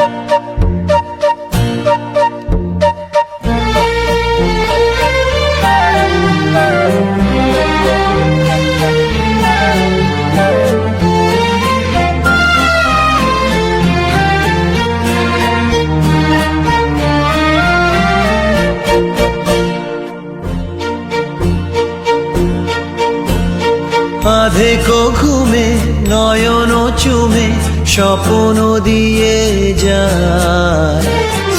Thank you. আধেকো ঘুমে নয়ন চুমে, স্বপ্ন দিয়ে যায়।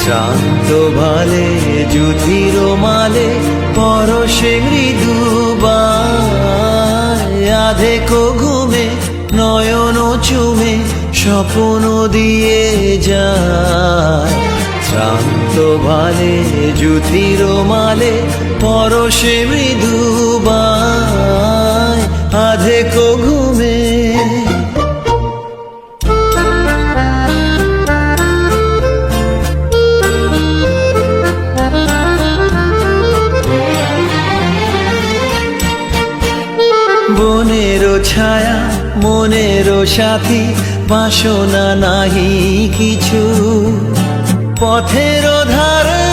শ্রান্ত ভালে জুথির মালে, পরশে মৃদুবায় আধেকো ঘুমে নয়ন চুমে, স্বপ্ন দিয়ে যায়। শ্রান্ত ভালে জুথির মালে, পরশে মৃদুবায় আধেকো ঘুমে বনেরও ছায়া, মনেরও সাথী, বাসনা নাহি কিছু। পথের ধারে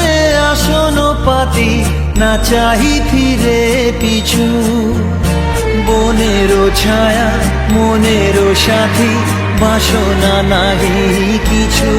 আসন পাতি, না চাহি ফিরে পিছু। ছায়া মনেরও সাথী বাসনা নাহি কিছু।